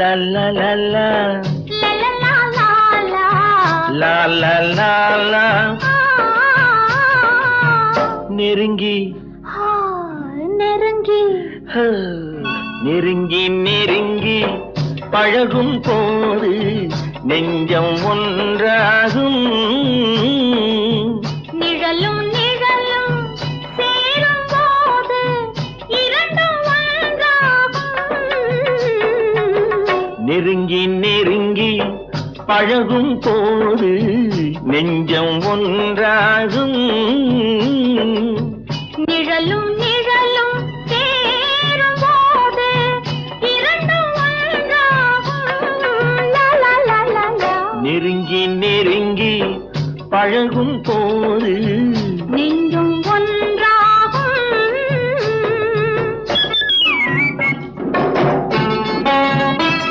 La la la la. La la la la ah. நெருங்கி. நெருங்கி. நெருங்கி நெருங்கி. பழகும் போது நெஞ்சம் ஒன்றாகும். நெருங்கி நெருங்கி பழகும் போது நெஞ்சம் ஒன்றாகும். நிழலும் நிழலும் நெருங்கி நெருங்கி பழகும் போது நெஞ்சம்